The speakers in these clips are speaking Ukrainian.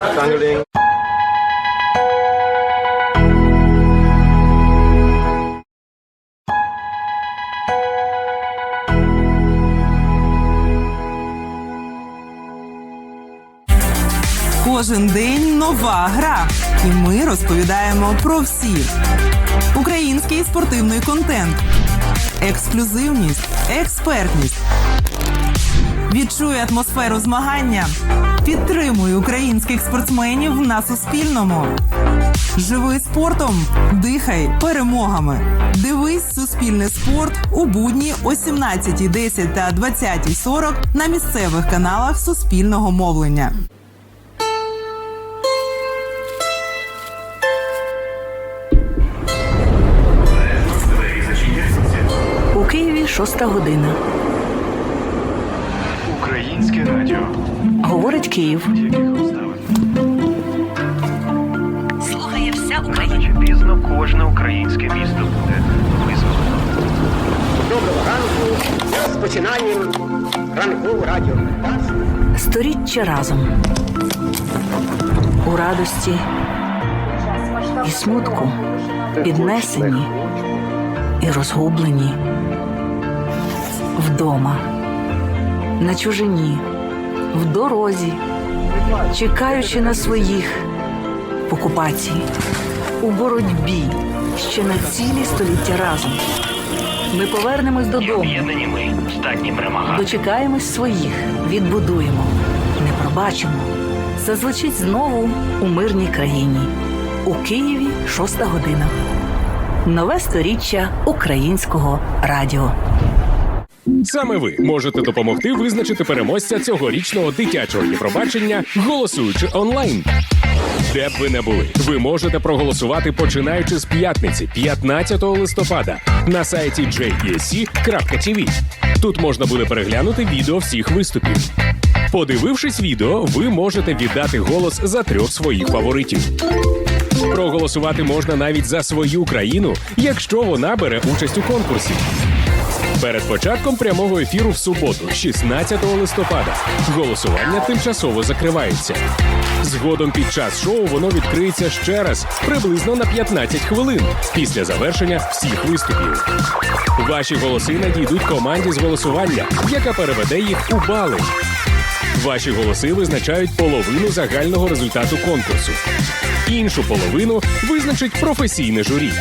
Dangling. Кожен день нова гра, і ми розповідаємо про всі. Український спортивний контент, ексклюзивність, експертність. Відчуй атмосферу змагання. Підтримуй українських спортсменів на Суспільному. Живи спортом, дихай перемогами. Дивись Суспільне спорт у будні о 17.10 та 20.40 на місцевих каналах Суспільного мовлення. У Києві шоста година. Українське радіо. Говорить Київ. Слухає вся Україна. Чи пізно кожне українське місто буде визволено. Доброго ранку з починанням ранкового радіо. Сторіччя разом. У радості і смутку, піднесені і розгублені. Вдома, на чужині, в дорозі, чекаючи на своїх в окупації, у боротьбі ще на цілі століття разом. Ми повернемось додому. Об'єднані ми здатні перемагати. Дочекаємось своїх, відбудуємо, не пробачимо. Зазвучить знову у мирній країні. У Києві шоста година. Нове сторіччя українського радіо. Саме ви можете допомогти визначити переможця цьогорічного дитячого Євробачення, голосуючи онлайн. Де б ви не були, ви можете проголосувати починаючи з п'ятниці, 15 листопада, на сайті jesc.tv. Тут можна буде переглянути відео всіх виступів. Подивившись відео, ви можете віддати голос за трьох своїх фаворитів. Проголосувати можна навіть за свою країну, якщо вона бере участь у конкурсі. Перед початком прямого ефіру в суботу, 16 листопада, голосування тимчасово закривається. Згодом під час шоу воно відкриється ще раз, приблизно на 15 хвилин після завершення всіх виступів. Ваші голоси надійдуть команді з голосування, яка переведе їх у бали. Ваші голоси визначають половину загального результату конкурсу. Іншу половину визначить професійне журі.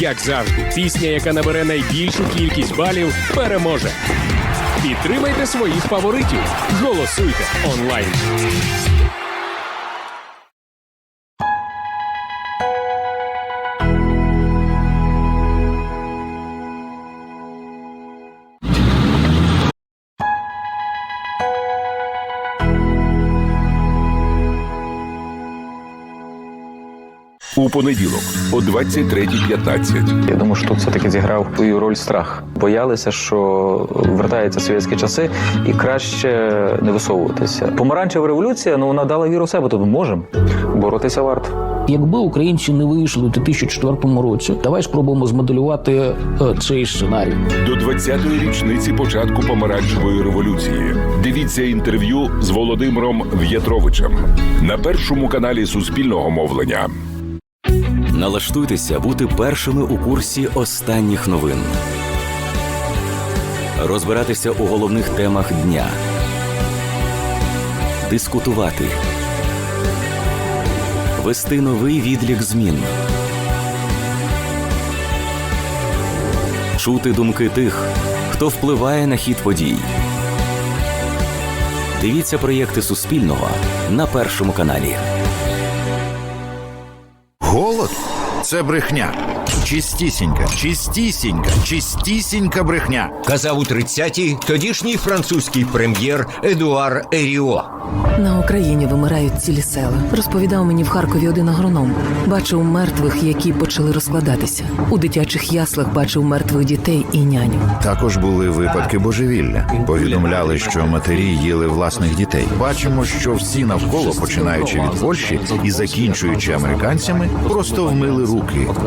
Як завжди, пісня, яка набере найбільшу кількість балів, переможе. Підтримайте своїх фаворитів. Голосуйте онлайн. У понеділок о 23.15 Я думаю, що тут все-таки зіграв свою роль страх. Боялися, що вертаються совєтські часи, і краще не висовуватися. Помаранчева революція, ну вона дала віру в себе. Тобто можемо боротися варто. Якби українці не вийшли у 2004 році, давай спробуємо змоделювати е, цей сценарій. до 20-ї річниці початку помаранчевої революції. Дивіться інтерв'ю з Володимиром В'ятровичем на першому каналі Суспільного мовлення. Налаштуйтеся бути першими у курсі останніх новин. Розбиратися у головних темах дня. Дискутувати. Вести новий відлік змін. Чути думки тих, хто впливає на хід подій. Дивіться проєкти Суспільного на першому каналі. Голод це брехня. Чистісінька, чистісінька, чистісінька брехня. Казав у 30-ті тодішній французький прем'єр Едуар Еріо. На Україні вимирають цілі села. Розповідав мені в Харкові один агроном. Бачив мертвих, які почали розкладатися. У дитячих яслах бачив мертвих дітей і няню. Також були випадки божевілля. Повідомляли, що матері їли власних дітей. Бачимо, що всі навколо, починаючи від Польщі і закінчуючи американцями, просто вмили руки,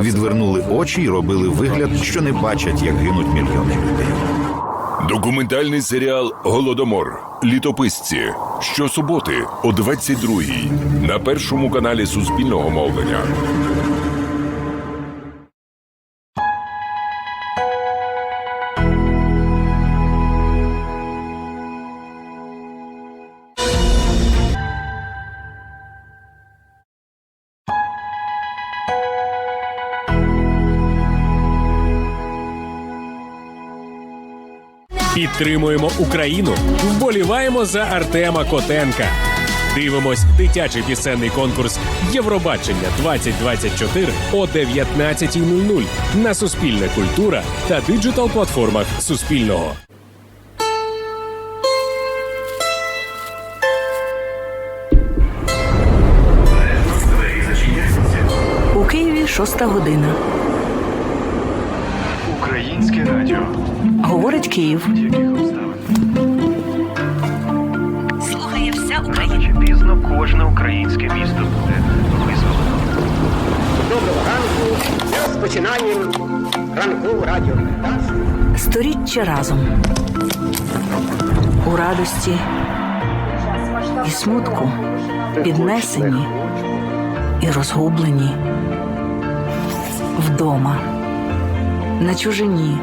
відвернули очі і робили вигляд, що не бачать, як гинуть мільйони людей. Документальний серіал Голодомор. Літописці. Щосуботи о 22-й на першому каналі Суспільного мовлення. Підтримуємо Україну. Вболіваємо за Артема Котенка. Дивимось дитячий пісенний конкурс Євробачення 2024 о 19.00 на Суспільне культура та диджитал платформах Суспільного. У Києві шоста година. Українське радіо. Говорить Київ. Слухає вся Рано чи пізно кожне українське місто буде визволено. Доброго ранку. Ми розпочинаємо ранкову радіопередачу. Сторіччя разом. У радості і смутку, піднесені і розгублені. Вдома, на чужині,